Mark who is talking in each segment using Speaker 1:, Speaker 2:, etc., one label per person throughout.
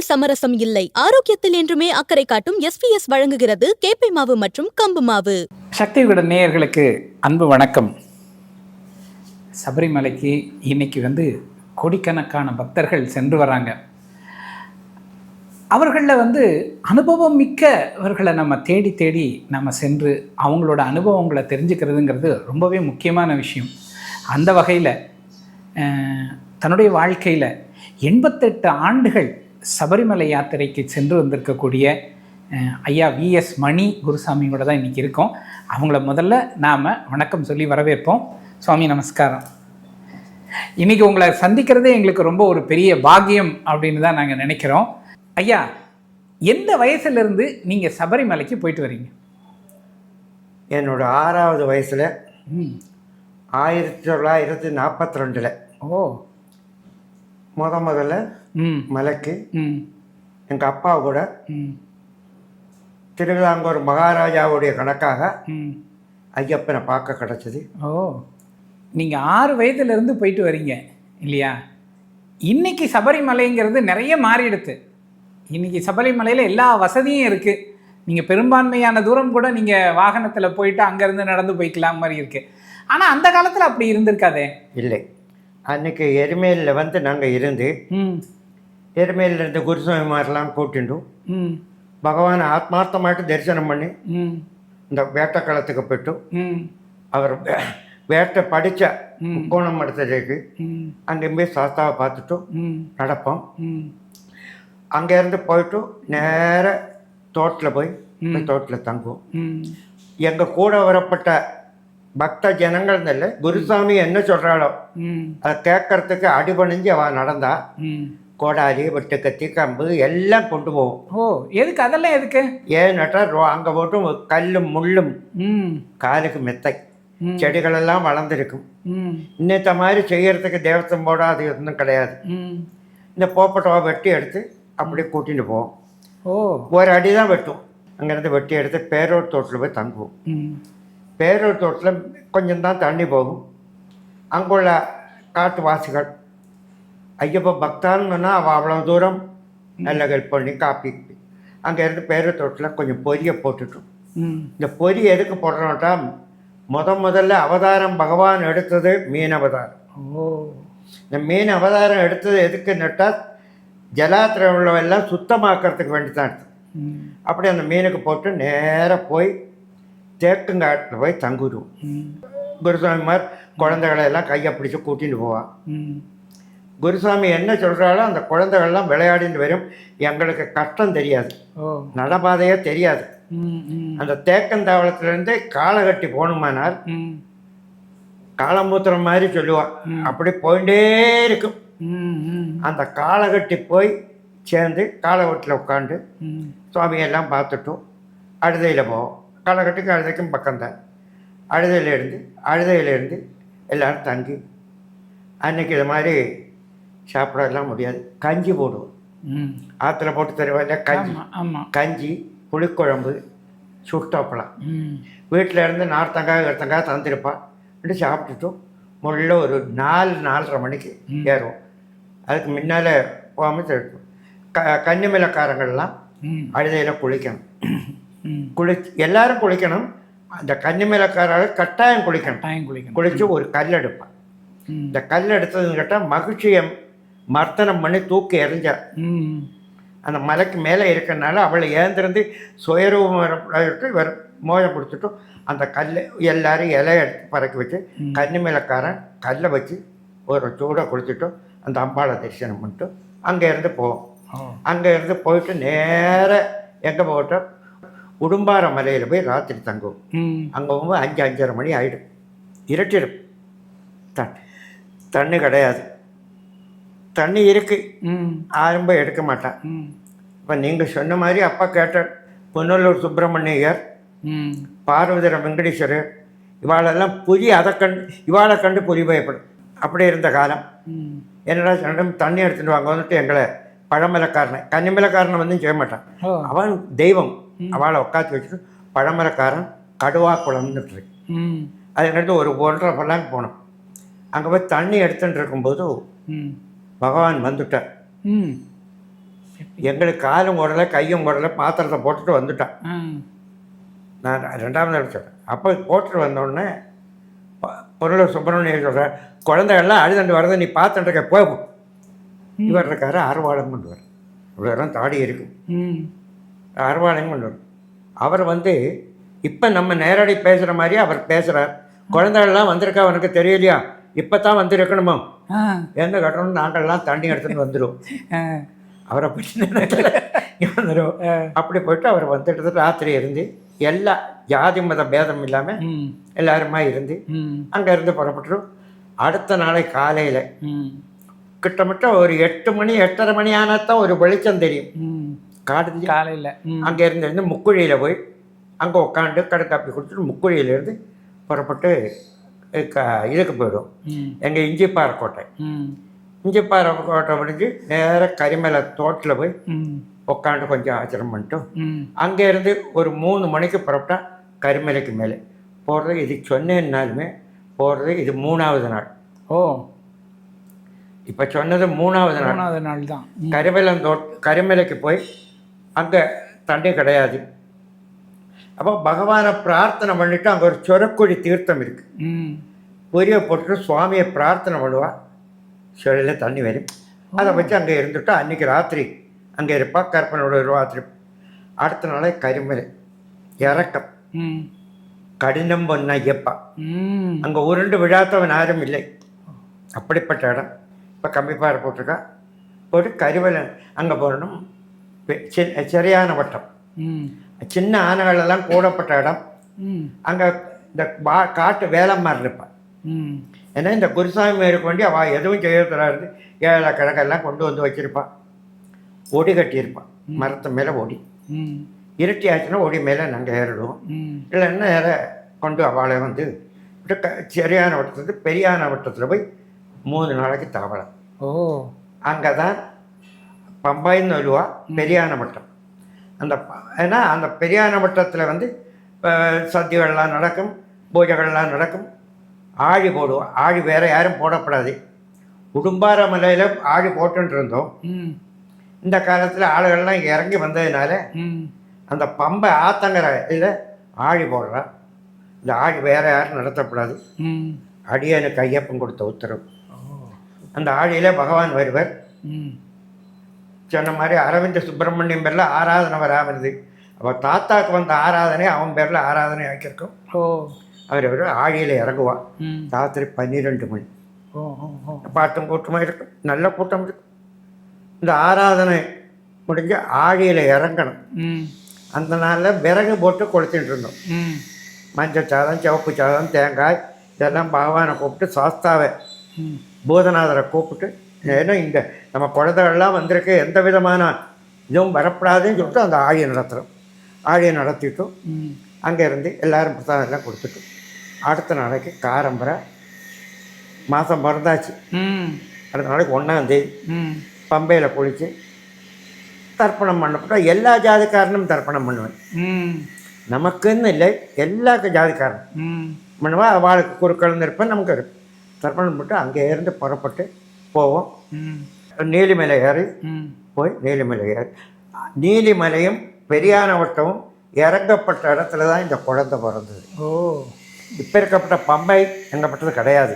Speaker 1: சுவையில் சமரசம் இல்லை. ஆரோக்கியத்தில் என்றுமே அக்கறை காட்டும் எஸ்பிஎஸ் வழங்குகிறது கேப்பை மாவு மற்றும் கம்பு மாவு.
Speaker 2: சக்தி விகடன் நேயர்களுக்கு அன்பு வணக்கம். சபரிமலைக்கு இன்னைக்கு வந்து கோடிக்கணக்கான பக்தர்கள் சென்று வராங்க. அவர்களில் வந்து அனுபவம் மிக்கவர்களை நம்ம தேடி தேடி நம்ம சென்று அவங்களோட அனுபவங்களை தெரிஞ்சுக்கிறதுங்கிறது ரொம்பவே முக்கியமான விஷயம். அந்த வகையில் தன்னுடைய வாழ்க்கையில் எண்பத்தெட்டு ஆண்டுகள் சபரிமலை யாத்திரைக்கு சென்று வந்திருக்கக்கூடிய ஐயா விஎஸ் மணி குருசாமியோட தான் இன்றைக்கி இருக்கோம். அவங்கள முதல்ல நாம் வணக்கம் சொல்லி வரவேற்போம். சுவாமி நமஸ்காரம். இன்னைக்கு உங்களை சந்திக்கிறதே எங்களுக்கு ரொம்ப ஒரு பெரிய பாக்கியம் அப்படின்னு தான் நாங்கள் நினைக்கிறோம். ஐயா எந்த வயசுலேருந்து நீங்கள் சபரிமலைக்கு போயிட்டு வரீங்க?
Speaker 3: என்னோட ஆறாவது வயசில்
Speaker 2: ம்.
Speaker 3: ஆயிரத்தி தொள்ளாயிரத்தி நாற்பத்தி ரெண்டில்.
Speaker 2: ஓ.
Speaker 3: முத முதல்ல
Speaker 2: ம்.
Speaker 3: மலைக்கு
Speaker 2: ம்.
Speaker 3: எங்கள் அப்பா கூட
Speaker 2: ம்.
Speaker 3: திருவிதாங்கூர் மகாராஜாவுடைய கணக்காக
Speaker 2: ம்.
Speaker 3: ஐயப்பனை பார்க்க கிடச்சிது.
Speaker 2: ஓ நீங்கள் ஆறு வயதுலேருந்து போயிட்டு வரீங்க இல்லையா? இன்னைக்கு சபரிமலைங்கிறது நிறைய மாறிடுது இன்னைக்கு சபரிமலையில் எல்லா வசதியும் இருக்குது நீங்கள் பெரும்பான்மையான தூரம் கூட நீங்கள் வாகனத்தில் போயிட்டு அங்கேருந்து நடந்து போய்க்கலாம் மாதிரி இருக்குது ஆனால் அந்த காலத்தில் அப்படி இருந்திருக்காதே?
Speaker 3: இல்லை. அன்னைக்கு எருமையிலில் வந்து நாங்கள் இருந்து எருமையில் இருந்த குருசுவாமிமாரெலாம்
Speaker 2: கூட்டிண்டோம்
Speaker 3: பகவான் ஆத்மார்த்தமாட்டு தரிசனம் பண்ணி இந்த வேட்டக்களத்துக்கு போய்ட்டு அவர் வேட்டை படித்த முக்கோணம்
Speaker 2: மடத்திலேக்கு
Speaker 3: அங்கேயும் போய் சாஸ்தாவை பார்த்துட்டு நடப்போம். அங்கேருந்து போயிட்டு நேர தோட்டில் போய் போய் தோட்டில் தங்குவோம். எங்கள் கூட வரப்பட்ட பக்த ஜனங்கள்ல குருசாமி என்ன சொல்கிறாளோ அதை கேட்கறதுக்கு அடிபணிஞ்சு அவள் நடந்தா கோடாரி வெட்டு கத்தி கம்பு எல்லாம் கொண்டு போவோம்.
Speaker 2: ஓ எதுக்கு? அதெல்லாம் எதுக்கு?
Speaker 3: ஏன்னாட்டா அங்கே போட்டு கல்லும் முள்ளும் காலுக்கு மெத்தை. செடிகளெல்லாம் வளர்ந்துருக்கும். இன்னத்த மாதிரி செய்யறதுக்கு தேவத்தம் போட அது ஒன்றும் கிடையாது. இந்த போப்பட்டோவை வெட்டி எடுத்து அப்படியே கூட்டிட்டு போவோம்.
Speaker 2: ஓ.
Speaker 3: ஒரு அடி தான் வெட்டும். அங்கேருந்து வெட்டி எடுத்து பேரோட் தோட்டில் போய் தங்குவோம்.
Speaker 2: ம்
Speaker 3: பேரூர் தோட்டில் கொஞ்சம் தான் தண்ணி போகும். அங்குள்ள காட்டுவாசிகள் ஐயப்ப பக்தான்னு அவள் அவ்வளோ தூரம் நல்ல ஹெல்ப் பண்ணி காப்பி. அங்கே இருந்து பேரூர் தோட்டில் கொஞ்சம் பொரியை போட்டுட்டோம். இந்த பொரி எதுக்கு போடுறோம்ட்டா முத முதல்ல அவதாரம் பகவான் எடுத்தது மீன் அவதாரம்.
Speaker 2: ஓ.
Speaker 3: இந்த மீன் அவதாரம் எடுத்தது எதுக்கு நட்டால் ஜலாத்திரம் உள்ளவெல்லாம் சுத்தமாக்கறதுக்கு வேண்டி தான் எடுத்தது அப்படி அந்த மீனுக்கு போட்டு நேராக போய் தேக்கங்காட்டில் போய் தங்குடுவோம்
Speaker 2: ம்
Speaker 3: குருசாமிமார் குழந்தைகளை எல்லாம் கையை பிடிச்சி கூட்டிட்டு போவான். குருசாமி என்ன சொல்கிறாலோ அந்த குழந்தைகள்லாம் விளையாடிட்டு வரும். எங்களுக்கு கஷ்டம் தெரியாது. நடபாதையே தெரியாது. அந்த தேக்கந்தாவளத்துலேருந்து காலை கட்டி போகணுமானால் காலமூத்திரம் மாதிரி சொல்லுவான் அப்படி போயிட்டே இருக்கும். அந்த காலை கட்டி போய் சேர்ந்து காலை வீட்டில் உட்காந்து சுவாமியெல்லாம் பார்த்துட்டும். அழுதையில் போவோம். காலகட்டுக்கு அழுதைக்கும் பக்கம்தான். அழுதையிலேருந்து அழுதையிலேருந்து எல்லோரும் தங்கி அன்னைக்கு இது மாதிரி சாப்பிடலாம் முடியாது. கஞ்சி போடுவோம். ஆற்றுல போட்டு தருவாங்க கஞ்சி. கஞ்சி புளிக்குழம்பு சுட்டப்பளம்
Speaker 2: ம்.
Speaker 3: வீட்டில் இருந்து நார்த்தங்காய் எடுத்தங்காய் தந்திருப்பான் இப்படி சாப்பிட்டுட்டும் முள்ள ஒரு நாலு நாலரை மணிக்கு ஏறுவோம். அதுக்கு முன்னால் போகாமல் க கன்னிமலைக்காரங்கள்லாம் அழுதையில் குளிக்கணும். குளி எல்லாரும் குளிக்கணும். அந்த கன்னிமலைக்காரர்கள் கட்டாயம் குளிக்கணும்.
Speaker 2: டைம் குளிக்கணும்.
Speaker 3: குளித்து ஒரு கல் எடுப்பான். இந்த கல் எடுத்ததுன்னு கேட்டால் மகிழ்ச்சியை மர்த்தனம் பண்ணி தூக்கி எறிஞ்சார் அந்த மலைக்கு மேலே இருக்கறனால அவளை ஏந்திருந்து சுயரூபம் இவர் மோயம் கொடுத்துட்டும் அந்த கல் எல்லாரும் இலைய எடுத்து பறக்க வச்சு கன்னிமலைக்காரன் கல்லை வச்சு ஒரு சூட கொடுத்துட்டும் அந்த அம்பாளை தரிசனம் பண்ணிட்டு அங்கே இருந்து போவோம்
Speaker 2: ஓ.
Speaker 3: அங்கே இருந்து போயிட்டு நேராக எங்கே போகட்டும்? உடும்பார மலையில் போய் ராத்திரி தங்குவோம் அங்கே போகும்போது அஞ்சு அஞ்சரை மணி ஆகிடும் இருட்டிடும். த தண்ணி கிடையாது. தண்ணி இருக்குது போய் எடுக்க மாட்டான். இப்போ நீங்கள் சொன்ன மாதிரி அப்பா கேட்டார் புன்னலூர் சுப்பிரமணியர்
Speaker 2: ம்.
Speaker 3: பார்வதிர வெங்கடேஸ்வரர் இவாளெல்லாம் புலி அதை கண்டு இவாளை கண்டு புலி பயப்படும். அப்படி இருந்த காலம். என்னடா சொன்ன தண்ணி எடுத்துட்டு வாங்க வந்துட்டு எங்களை பழமலைக்காரனை கன்னிமலைக்காரனை வந்து செய்ய மாட்டான். அவன் தெய்வம். அவளை உட்காந்து வச்சுட்டு பழமலைக்காரன் கடுவா குளம்னு இருக்கு.
Speaker 2: ம்.
Speaker 3: அதுக்கடுத்து ஒரு ஒன்றரை பல்லாங்க போனோம். அங்கே போய் தண்ணி எடுத்துட்டு இருக்கும்போது பகவான் வந்துட்டார். எங்களுக்கு காலும் ஓடலை கையும் ஓடலை பாத்திரத்தை போட்டுட்டு வந்துட்டான் நான் ரெண்டாவது தடவை சொல்கிறேன் அப்போ போட்டுட்டு வந்தோடனே பொருள் சுப்பிரமணியம் சொல்கிறேன் குழந்தைகள்லாம் அழுதண்டு வரதை நீ பார்த்துட்டு இருக்க போ. இவர் இருக்காரு அறுவாளம் கொண்டு வர இவ்வளோதான் தாடி இருக்கு
Speaker 2: ம்
Speaker 3: அறுவாளையும் கொண்டு வரும் அவர் வந்து இப்போ நம்ம நேரடி பேசுகிற மாதிரி அவர் பேசுகிறார் குழந்தைகள்லாம் வந்திருக்கா அவனுக்கு தெரியலையா? இப்போ தான் வந்திருக்கணுமோ எந்த கட்டணும் நாங்கள்லாம் தண்ணி எடுத்துகிட்டு வந்துடும்
Speaker 2: ஆ.
Speaker 3: அவரை பற்றி நினைக்கல. வந்துடும் அப்படி போயிட்டு அவர் வந்துட்டு ராத்திரி இருந்து எல்லா ஜாதி மத பேதம் இல்லாமல் எல்லாருமா இருந்து அங்கே இருந்து புறப்பட்டுரும் அடுத்த நாளை காலையில்
Speaker 2: ம்.
Speaker 3: கிட்டத்தட்ட ஒரு எட்டு மணி எட்டரை மணி ஆனால் ஒரு வெளிச்சம் தெரியும். காடு
Speaker 2: காலையில்.
Speaker 3: அங்கே இருந்து முக்குழியில் போய் அங்கே உட்காந்து கடை காப்பி குடிச்சிட்டு முக்குழியிலேருந்து புறப்பட்டு க இதுக்கு போயிடும். எங்கள் இஞ்சிப்பாறை கோட்டை. இஞ்சிப்பாறை கோட்டை முடிஞ்சு நேராக கரிமலை தோட்டில் போய் உட்காந்து கொஞ்சம் ஆச்சரம் பண்ணிட்டோம்
Speaker 2: ம்.
Speaker 3: அங்கே இருந்து ஒரு மூணு மணிக்கு புறப்பட்டா கரிமலைக்கு மேலே. போகிறது இது சொன்னேன்னாலுமே போகிறது இது மூணாவது நாள்.
Speaker 2: ஓ.
Speaker 3: இப்போ சொன்னது மூணாவது நாள்.
Speaker 2: மூணாவது நாள் தான் ம்
Speaker 3: கரிமலந்தோ கரிமலைக்கு போய் அங்கே தண்ணி கிடையாது. அப்போ பகவானை பிரார்த்தனை பண்ணிட்டு அங்கே ஒரு சொரக்குழி தீர்த்தம் இருக்கு.
Speaker 2: ம்.
Speaker 3: பொரிய போட்டுட்டு சுவாமியை பிரார்த்தனை பண்ணுவா. செடியில் தண்ணி வரும். அதை வச்சு அங்கே இருந்துட்டு அன்னைக்கு ராத்திரி அங்கே இருப்பா கற்பனோட ஒரு ராத்திரி. அடுத்த நாளே கரிமலை இறக்கம் கடினம் பொன்ன ஐயப்பா. அங்கே உருண்டு விழாத்தவன் யாரும் இல்லை. அப்படிப்பட்ட இடம். இப்போ கம்மிப்பாறை போட்டிருக்கா. போட்டு கரிவலன் அங்கே போகணும் சரியான வட்டம்.
Speaker 2: ம்.
Speaker 3: சின்ன ஆனைகள் எல்லாம் கூடப்பட்ட இடம்.
Speaker 2: ம்.
Speaker 3: அங்கே இந்த பா காட்டு வேலம்மார் இருப்பான்
Speaker 2: ம்.
Speaker 3: ஏன்னா இந்த குருசாமி மேற்கு வேண்டி அவள் எதுவும் செய்யக்கூடாது ஏழை கிழக்கெல்லாம் கொண்டு வந்து வச்சிருப்பான் ஒடி கட்டியிருப்பான் மரத்து மேலே ஒடி.
Speaker 2: ம்.
Speaker 3: இருட்டி ஆச்சுன்னா ஒடி மேலே நாங்கள் ஏறிடுவோம்.
Speaker 2: ம்.
Speaker 3: இல்லைன்னா நேர கொண்டு அவளை வந்து சரியான வட்டத்துக்கு பெரியான வட்டத்தில் போய் மூணு நாளைக்கு தாவலாம்.
Speaker 2: ஓ.
Speaker 3: அங்கே தான் பம்பாயின்னு சொல்லுவா பெரியான வட்டம் அந்த ஏன்னா அந்த பெரியான வட்டத்தில் வந்து அஹ், சத்தியங்கள்லாம் நடக்கும் பூஜைகள்லாம் நடக்கும். ஆழி போடுவா ஆழி வேற யாரும் போடப்படாது. உடும்பார மலையில் ஆழி போட்டுட்டு இருந்தோம் இந்த காலத்தில் ஆளுகள்லாம் இறங்கி வந்ததுனால அந்த பம்பை ஆத்தங்கர இதில் ஆழி போடுறா. இந்த ஆழி வேற யாரும் நடத்தப்படாது. அடியனுக்கு ஐயப்பன் கொடுத்த உத்தரவு. அந்த ஆழியில் பகவான் வருவர். சொன்ன மாதிரி அரவிந்த சுப்பிரமணியம் பேரில் ஆராதனை வராமருது அவள் தாத்தாக்கு வந்த ஆராதனை அவன் பேரில் ஆராதனை ஆக்கியிருக்கோம்.
Speaker 2: ஓ.
Speaker 3: அவர் அவர் ஆழியில் இறங்குவான்
Speaker 2: ம்.
Speaker 3: ராத்திரி பன்னிரெண்டு மணி. பாட்டும் கூட்டமாக இருக்கும். நல்ல கூட்டம் இருக்கும். இந்த ஆராதனை முடிஞ்சு ஆழியில் இறங்கணும்.
Speaker 2: ம்.
Speaker 3: அந்த நாளில் விறகு போட்டு கொளுத்திட்டு இருந்தோம்.
Speaker 2: ம்.
Speaker 3: மஞ்சள் சாதம் சிவப்பு சாதம் தேங்காய் இதெல்லாம் பகவானை கூப்பிட்டு சாஸ்தாவை பூதநாதரை கூப்பிட்டு ஏன்னா இங்கே நம்ம குழந்தைகள்லாம் வந்திருக்கு எந்த விதமான இதுவும் வரப்படாதுன்னு சொல்லிட்டு அந்த ஆழியை நடத்துகிறோம் ஆழியை நடத்திட்டோம்.
Speaker 2: ம்.
Speaker 3: அங்கே இருந்து எல்லாரும் பிரசாதம் எல்லாம் கொடுத்துட்டு அடுத்த நாளைக்கு காரம்பரை மாதம் பிறந்தாச்சு. அடுத்த நாளைக்கு ஒன்றாந்தேதி பம்பையில் குளித்து தர்ப்பணம் பண்ணப்பட்டா எல்லா ஜாதிக்காரனும் தர்ப்பணம் பண்ணுவேன். நமக்குன்னு இல்லை எல்லா ஜாதிக்காரனும் பண்ணுவா அவளுக்கு குறுக்கள் இருப்பேன் நமக்கு தர்ப்பணம் பண்ணிட்டு அங்கே இருந்து புறப்பட்டு போவோம். நீலிமலை ஏறி போய் நீலிமலை ஏறி நீலிமலையும் பெரியானவட்டமும் இறங்கப்பட்ட இடத்துல தான் இந்த குழந்தை பிறந்தது.
Speaker 2: ஓ.
Speaker 3: இப்போ இருக்கப்பட்ட பம்பை எங்கப்பட்டது கிடையாது.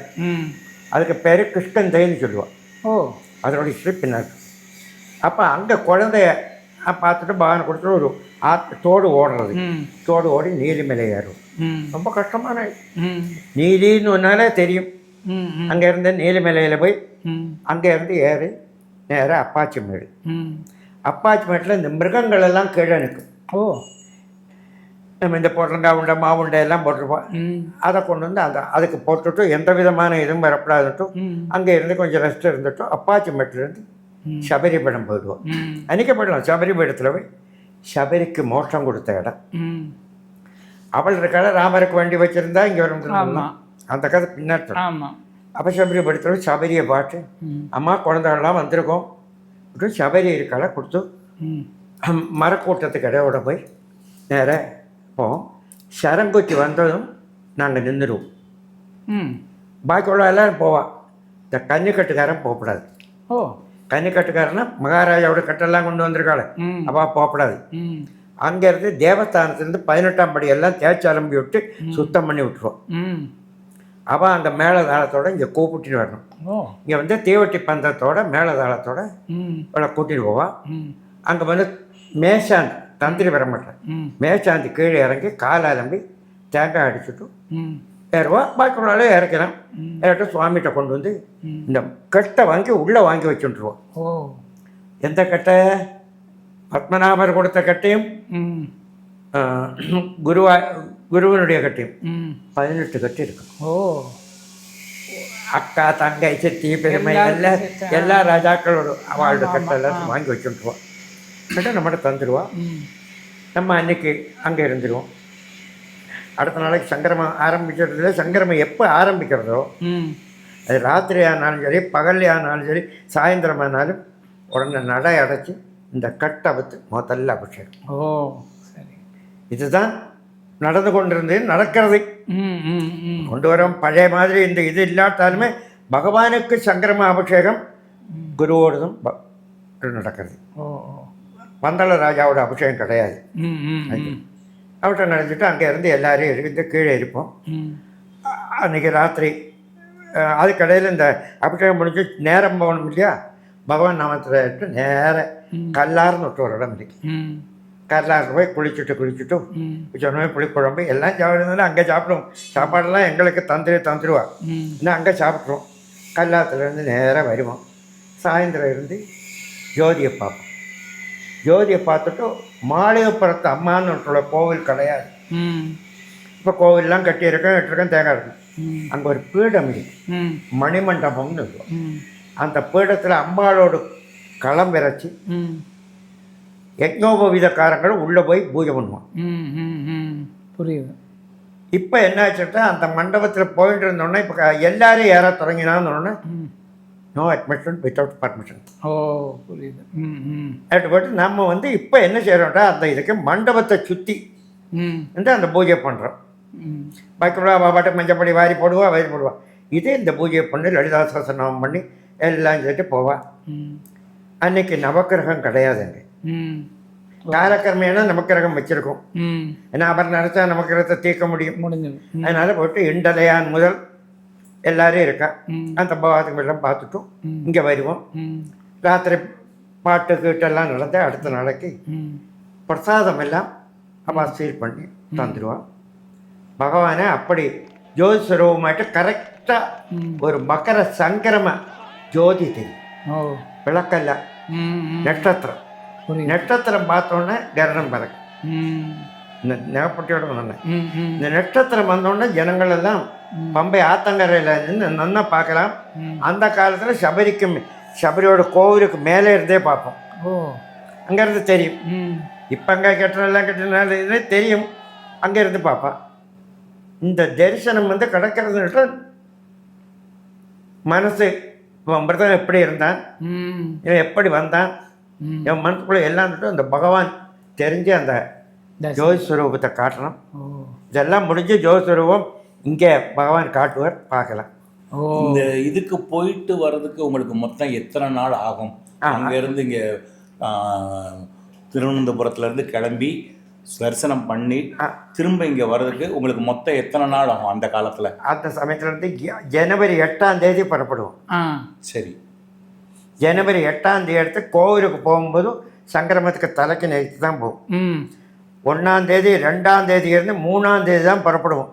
Speaker 3: அதுக்கு பேர் கிருஷ்ணந்தைன்னு சொல்லுவாள்
Speaker 2: ஓ.
Speaker 3: ஹிஸ்ட்ரி பின்னாடி அப்போ அங்கே குழந்தைய பார்த்துட்டு பகவானை கொடுத்துட்டு ஒரு ஆத்து தோடு ஓடுறது. தோடு ஓடி நீலிமலை ஏறும் ரொம்ப கஷ்டமான நீலின்னு ஒன்னாலே தெரியும். அங்கே இருந்து நீலிமலையில் போய்
Speaker 2: ம்
Speaker 3: அங்கே இருந்து ஏறி நேராக அப்பாச்சி மேடு.
Speaker 2: ம்
Speaker 3: அப்பாச்சி மேட்டில் இந்த மிருகங்கள் எல்லாம் கீழே நிற்கும்.
Speaker 2: ஓ.
Speaker 3: நம்ம இந்த பொருளங்காய் உண்டை மாவுண்டை எல்லாம் போட்டிருப்போம். அதை கொண்டு வந்து அந்த அதுக்கு போட்டுட்டு எந்த விதமான இதுவும் வரப்படாதுட்டும். அங்கே இருந்து கொஞ்சம் ரெஸ்ட் இருந்துட்டும். அப்பாச்சி மேட்டிலேருந்து
Speaker 2: ம்.
Speaker 3: சபரிபடம் போயிடுவோம்.
Speaker 2: ம்
Speaker 3: அன்னைக்கப்படலாம் சபரிபீடத்தில் போய் சபரிக்கு மோட்சம் கொடுத்த இடம்.
Speaker 2: ம்
Speaker 3: அவள் இருக்கால ராமருக்கு வேண்டி வச்சிருந்தா இங்கே வரும். அந்த கதை பின்னாடி
Speaker 2: ஆமாம்
Speaker 3: அப்போ சபரிபீடத்தில் போய் சபரியை பாட்டு. அம்மா குழந்தைகள்லாம் வந்திருக்கோம். அப்படின்னு சபரி இருக்கால கொடுத்து மரக்கூட்டத்துக்கு இடையோட போய் நேராக போவோம். சரங்குச்சி வந்ததும் நாங்கள் நின்றுடுவோம்.
Speaker 2: ம்.
Speaker 3: பாக்கி உள்ள எல்லாரும் போவா. இந்த கன்னிக்கட்டுக்காரன் போகக்கூடாது
Speaker 2: ஓ.
Speaker 3: கன்னிக்கட்டுக்காரனா மகாராஜாவோட கட்டெல்லாம் கொண்டு வந்திருக்காள். அவள் போகக்கூடாது அங்கேருந்து தேவஸ்தானத்துலேருந்து பதினெட்டாம் படி எல்லாம் தேய்ச்சி அலம்பி விட்டு சுத்தம் பண்ணி விட்டுருவோம்.
Speaker 2: ம்
Speaker 3: அவள் அந்த மேளதாளத்தோட இங்கே கூப்பிட்டுட்டு வரணும். இங்கே வந்து தீவட்டி பந்தத்தோட மேளதாளத்தோட
Speaker 2: ம்.
Speaker 3: அவளை கூட்டிட்டு போவா.
Speaker 2: ம்.
Speaker 3: அங்கே வந்து மேஷாந்தி தந்திரி வர மாட்டேன்
Speaker 2: ம்.
Speaker 3: மேஷாந்தி கீழே இறங்கி காலை அலம்பி தேங்காய் அடிச்சுட்டு
Speaker 2: ம்.
Speaker 3: ஏறுவா. பாக்கி உள்ளாலே இறக்கலாம் இறட்டு சுவாமிகிட்ட கொண்டு வந்து. இந்த கட்டை வாங்கி உள்ளே வாங்கி வச்சுட்டுருவோம். எந்த கட்டை? பத்மநாபர் கொடுத்த கட்டையும் குருவா குருவனுடைய கட்டையும். பதினெட்டு கட்டு இருக்கு.
Speaker 2: ஓ.
Speaker 3: அக்கா தங்கை சித்தி பெருமை
Speaker 2: எல்லாரும்
Speaker 3: எல்லா
Speaker 2: சேர்த்து,
Speaker 3: எல்லா ராஜாக்களோட அவளோட கட்டை எல்லாத்தையும் வாங்கி வச்சுட்டுருவோம். கட்டை நம்மகிட்ட தந்துடுவா
Speaker 2: ம்.
Speaker 3: நம்ம அன்னைக்கு அங்கே இருந்துருவோம். அடுத்த நாளைக்கு சங்கரமம் ஆரம்பிக்கிறதுல சங்கரமம் எப்போ ஆரம்பிக்கிறதோ
Speaker 2: ம்.
Speaker 3: அது ராத்திரி ஆனாலும் சரி பகல்லே ஆனாலும் சரி சாயந்தரம் ஆனாலும் உடனே நடை அடைச்சி இந்த கட்டை வத்து முதல்ல அபிஷேகம்.
Speaker 2: ஓ சரி.
Speaker 3: இதுதான் நடந்து கொண்டிருந்து நடக்கிறது. கொண்டு வரோம் பழைய மாதிரி இந்த இது இல்லாட்டாலுமே பகவானுக்கு சங்கரம அபிஷேகம் குருவோடதும் நடக்கிறது. பந்தள ராஜாவோட அபிஷேகம் கிடையாது. அவர்கிட்ட நடந்துட்டு அங்கே இருந்து எல்லாரையும் இருந்து கீழே இருப்போம்.
Speaker 2: ம்.
Speaker 3: அ- அன்னைக்கு ராத்திரி அதுக்கடையில் இந்த அபிஷேகம் முடிஞ்சு நேரம் போகணும் இல்லையா? பகவான் நாமத்தில் நேர கல்லார்னு ஒரு இடம் இருக்கு. கல்லாறு போய் குளிச்சுட்டு குளிச்சுட்டு
Speaker 2: ம்.
Speaker 3: சொன்னமே புளிக்குழம்பு எல்லாம் சாப்பிடுறதுனால அங்கே சாப்பிடுவோம் சாப்பாடெல்லாம் எங்களுக்கு தந்துரு தந்துடுவா
Speaker 2: ம்.
Speaker 3: இன்னும் அங்கே சாப்பிட்ருவோம் கல்லாத்துலேருந்து நேராக வருவோம். சாயந்தரம் இருந்து ஜோதியை பார்ப்போம். ஜோதியை பார்த்துட்டு மாளிகைப்புறத்து அம்மான்னு ஒருத்தரோட கோவில் கிடையாது. இப்போ கோவில்லாம் கட்டியிருக்கோம் இட்டிருக்கோம் தேங்காய் இருக்கும் அங்கே ஒரு பீடம் இருக்கு. மணிமண்டபம்னு இருக்கும். அந்த பீடத்தில் அம்பாளோட களம் விரைச்சி
Speaker 1: ம்
Speaker 3: யஜ்னோபவீதக்காரங்களும் உள்ளே போய் பூஜை பண்ணுவான்
Speaker 2: புரியுது.
Speaker 3: இப்போ என்ன ஆச்சுட்டா அந்த மண்டபத்தில் போயிட்டு இருந்தோடனே இப்போ எல்லாரும் ஏற தொடங்கினான்னு நோ அட்மிஷன் வித்தவுட் பர்மிஷன்
Speaker 2: ஓ புரியுது.
Speaker 3: அப்படி போட்டு நம்ம வந்து இப்போ என்ன செய்கிறோம்டா அந்த இதுக்கு மண்டபத்தை சுற்றி வந்து அந்த பூஜை பண்ணுறோம்
Speaker 2: ம்.
Speaker 3: பாக்கியவா பாட்டு மஞ்சப்படி வாரி போடுவா வாரி போடுவா. இதே இந்த பூஜையை பண்ணி லலிதா சகஸ்ரநாமம் பண்ணி எல்லாம் சொல்லிட்டு போவா. அன்னைக்கு நவக்கிரகம் கிடையாதுங்க. காலக்கர்மையான நமக்கிரகம் வச்சிருக்கோம். ஏன்னா அவர் நடத்தா நமக்கிரகத்தை தீர்க்க முடியும். அதனால போட்டு இண்டலையான் முதல் எல்லாரும் இருக்கா? அந்த பகவாதுங்களெல்லாம் பார்த்துட்டோம். இங்கே வருவோம். ராத்திரி பாட்டு கீட்டெல்லாம் நடந்து அடுத்த நாளைக்கு பிரசாதம் எல்லாம் அவள் சீல் பண்ணி தந்துடுவான் பகவானை அப்படி ஜோதி சுரூபமாயிட்டு கரெக்டாக ஒரு மகர சங்கிரம ஜோதி தெரியும். விளக்கல்ல. நட்சத்திரம். நட்சத்திரம் பார்த்தோன்னே கரணம் பிறகு
Speaker 2: ம்.
Speaker 3: இந்த நெகப்பட்டியோட இந்த நட்சத்திரம் வந்தோடனே ஜனங்கள் எல்லாம் பம்பை ஆத்தங்கரையில் நின்று நன்னா பார்க்கலாம். அந்த காலத்தில் சபரிக்கு மே- சபரியோட கோவிலுக்கு மேலே இருந்தே பார்ப்போம்.
Speaker 2: ஓ.
Speaker 3: அங்கேருந்து தெரியும். இப்போ அங்கே கட்டினெல்லாம் கட்டினால தெரியும். அங்கேருந்து பார்ப்பா இந்த தரிசனம் வந்து கிடக்கிறதுன்ட்டு மனசு மிருதம் எப்படி இருந்தான்? எப்படி வந்தான்? என் மனசுக்குள்ளே எல்லாம் அந்த பகவான் தெரிஞ்சு அந்த
Speaker 2: தரிசனம்.
Speaker 3: ஜோதி ஸ்வரூபத்தை காட்டணும் இதெல்லாம் முடிஞ்சு ஜோதி ஸ்வரூபம் இங்கே பகவான் காட்டுவார் பார்க்கலாம்.
Speaker 4: இந்த இதுக்கு போயிட்டு வர்றதுக்கு உங்களுக்கு மொத்தம் எத்தனை நாள் ஆகும்?
Speaker 3: ஆ.
Speaker 4: அங்க இருந்து இங்க ஆ, திருவனந்தபுரத்துல இருந்து கிளம்பி தரிசனம் பண்ணி. திரும்ப இங்க வர்றதுக்கு உங்களுக்கு மொத்தம் எத்தனை நாள் ஆகும் அந்த காலத்துல?
Speaker 3: அந்த சமயத்துல இருந்து ஜ- ஜனவரி எட்டாம் தேதி புறப்படுவோம்.
Speaker 4: சரி.
Speaker 3: ஜனவரி எட்டாம் தேதி கோவிலுக்கு போகும்போது சங்கிரமத்துக்கு தலைக்கு நேற்று தான் போகும். ஒன்றாம் தேதி ரெண்டாம் தேதி இருந்து மூணாம் தேதி தான் புறப்படுவோம்.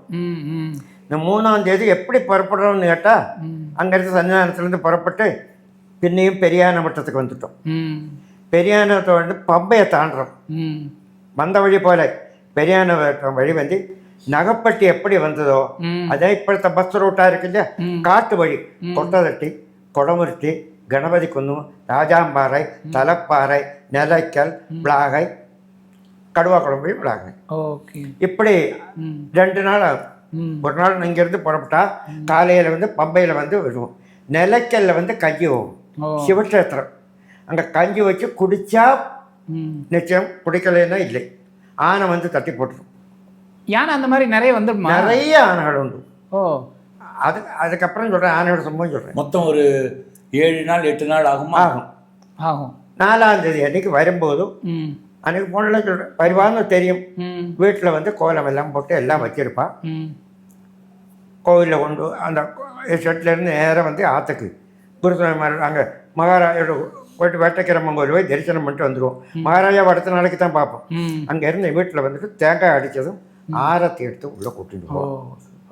Speaker 3: இந்த மூணாம் தேதி எப்படி புறப்படுறோம்னு கேட்டால் அங்கேருந்து சன்னிதானத்துலேருந்து புறப்பட்டு பின்னையும் பெரியான மட்டத்துக்கு வந்துட்டோம். பெரியானத்தை வந்து பம்பையை தாண்டுறோம். வந்த வழி போல பெரியான வழி வந்து நகப்பட்டி எப்படி வந்ததோ
Speaker 2: ம்.
Speaker 3: அதே இப்போத்த பஸ் ரூட்டாக இருக்கு இல்லையா? காட்டு வழி. கொட்டதட்டி கொடமுருட்டி கணபதி குன்னம் ராஜாம்பாறை தலப்பாறை நிலைக்கல் பிளாகை கடுவா குழம்பு பிளாகை
Speaker 2: ஓகே.
Speaker 3: இப்படி ரெண்டு நாள் ஆகும். ஒரு நாள் இங்கேருந்து புறப்பட்டா காலையில் வந்து பம்பையில் வந்து விடுவோம். நிலைக்கல்ல வந்து கஞ்சி போகும்
Speaker 2: ஓ.
Speaker 3: சிவக்ஷேத்திரம் அங்கே கஞ்சி வச்சு குடிச்சா
Speaker 2: ம்.
Speaker 3: நிச்சயம் குடிக்கலைன்னா இல்லை. ஆனை வந்து தட்டி போட்டுரும்.
Speaker 2: யானை அந்த மாதிரி நிறைய வந்துடுமா
Speaker 3: நிறைய ஆனைகள் உண்டு.
Speaker 2: ஓ.
Speaker 3: அது அதுக்கப்புறம் சொல்கிறேன் ஆனையோட சம்பவம் சொல்கிறேன்
Speaker 4: மொத்தம் ஒரு ஏழு நாள் எட்டு நாள் ஆகுமா?
Speaker 3: ஆகும்.
Speaker 2: ஆகும்.
Speaker 3: நாலாம் தேதி அன்னைக்கு வரும்போதும் அன்னைக்கு பொண்ணு சொல்கிறேன் வருவான்னு தெரியும். வீட்டில் வந்து கோலம் எல்லாம் போட்டு எல்லாம் வச்சிருப்பான் கோவிலில் கொண்டு அந்த செட்டிலேருந்து நேராக வந்து ஆற்றுக்கு குருத்துவ அங்கே மகாராஜோட போயிட்டு வேட்டைக்கிரமம் கோயில் போய் தரிசனம் பண்ணிட்டு வந்துடுவோம் மகாராஜா அடுத்த நாளைக்கு தான் பார்ப்போம். அங்கேருந்து வீட்டில் வந்துட்டு தேங்காய் அடித்ததும் ஆரத்தி எடுத்து உள்ளே கூட்டிட்டு போவோம்.